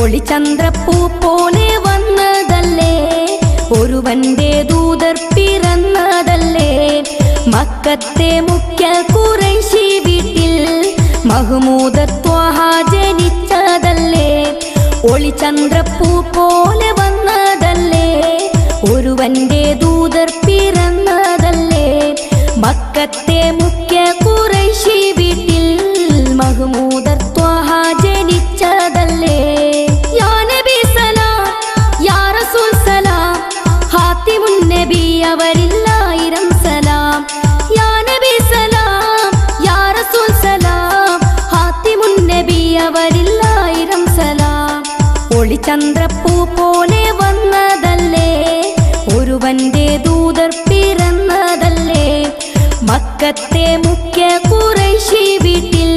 ഒളിചന്ദ്രപ്പൂ പോലെ വന്നതല്ലേ? ഒരുവന്റെ ദൂതർ പിറന്നതല്ലേ? മക്കത്തെ മുഖ്യ കുറേശി വീട്ടിൽ മഹ്മൂദത്വഹ ജനിച്ചതല്ലേ? ഒളിചന്ദ്രപ്പൂ പോലെ വന്നതല്ലേ? ഒരുവന്റെ ദൂതർ പിറന്നതല്ലേ? മക്കത്തെ മുഖ്യ കുറേശി വീട്ടിൽ அவரில் ஆயிரம் சலாம் யானபி சலாம் யார சூல் சலாம் ஹாத்தி முன்னபி அவரில் ஆயிரம் சலாம் ഒളിചന്ദ്രപ്പൂ പോലെ വന്നതല്ലേ ഒരുവന്റെ ദൂതർ പിറന്നതല്ലേ മക്കത്തെ മുഖ്യ കുറേശി വീട്ടിൽ